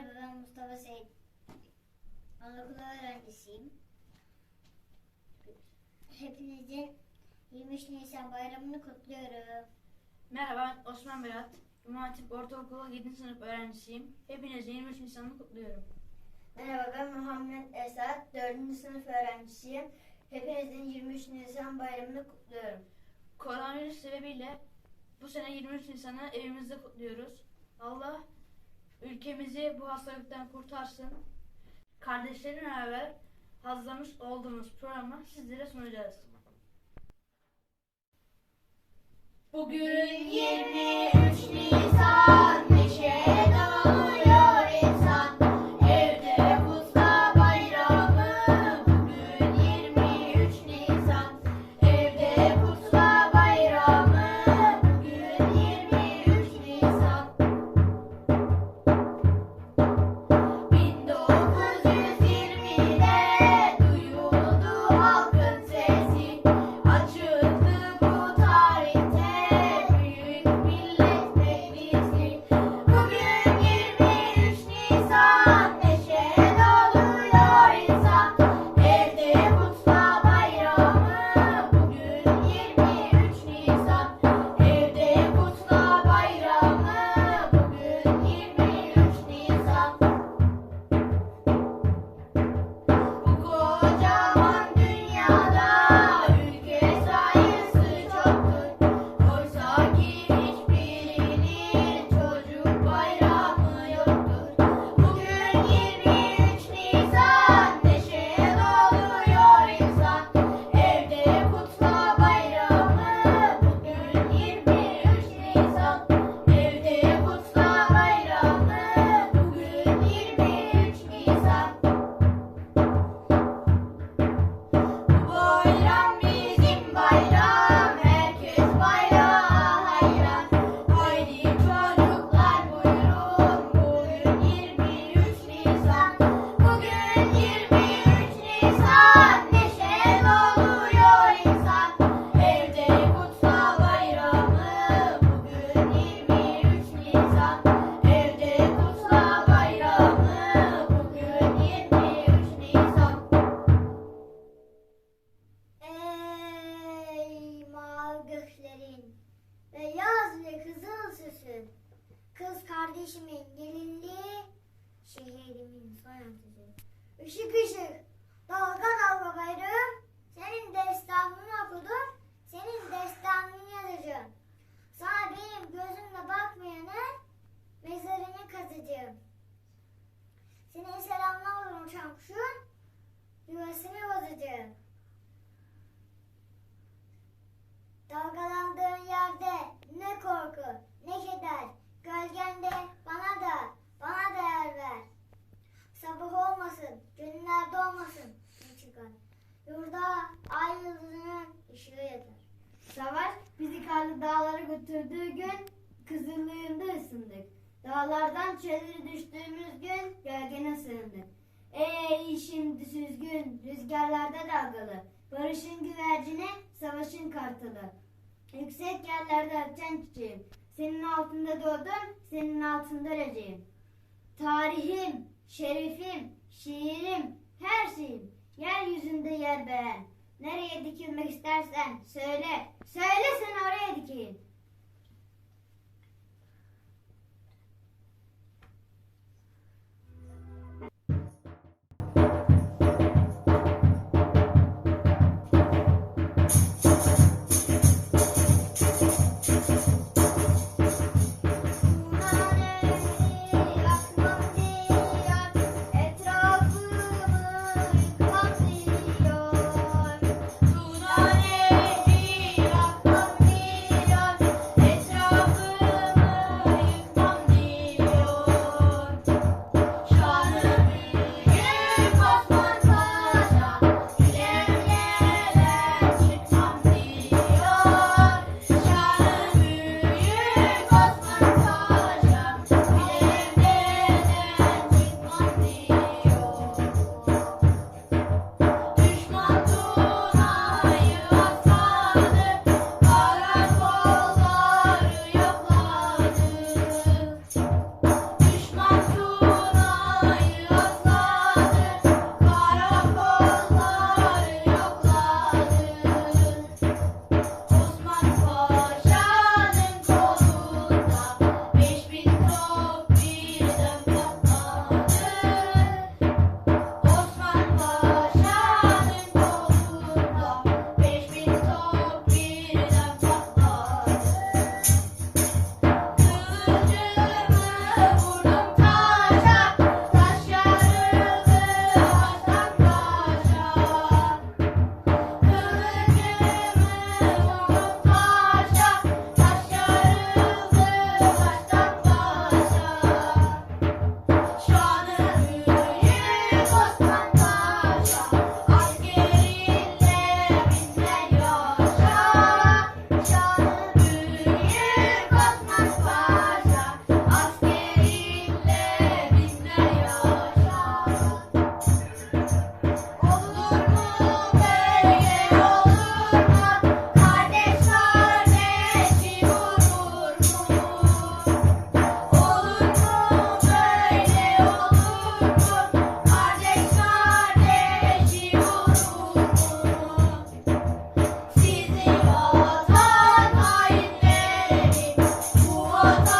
Merhaba ben Mustafa Seyit. Anaokulu öğrencisiyim. Hepinizin 23 Nisan bayramını kutluyorum. Merhaba ben Osman Berat. Hatip Ortaokulu 7. sınıf öğrencisiyim. Hepinizin 23 Nisan'ını kutluyorum. Merhaba ben Muhammed Esat, 4. sınıf öğrencisiyim. Hepinizin 23 Nisan bayramını kutluyorum. Koronavirüs sebebiyle bu sene 23 Nisan'ı evimizde kutluyoruz. Allah ülkemizi bu hastalıktan kurtarsın. Kardeşlerimle beraber hazırlamış olduğumuz programı sizlere sunacağız. Bugün 23 ışığı yeter. Savaş bizi karlı dağlara götürdüğü gün kızıllığında ısındık. Dağlardan çölleri düştüğümüz gün gölgene sığındık. Ey şimdi süzgün, rüzgarlarda dalgalı. Barışın güvercini, savaşın kartalı. Yüksek yerlerde açan çiçeğim. Senin altında doğdum, senin altında öleceğim. Tarihim, şerefim, şiirim, her şeyim. Yeryüzünde yer beğen. Nereye dikilmek istersen söyle. Söyle seni oraya dikeyim. 아,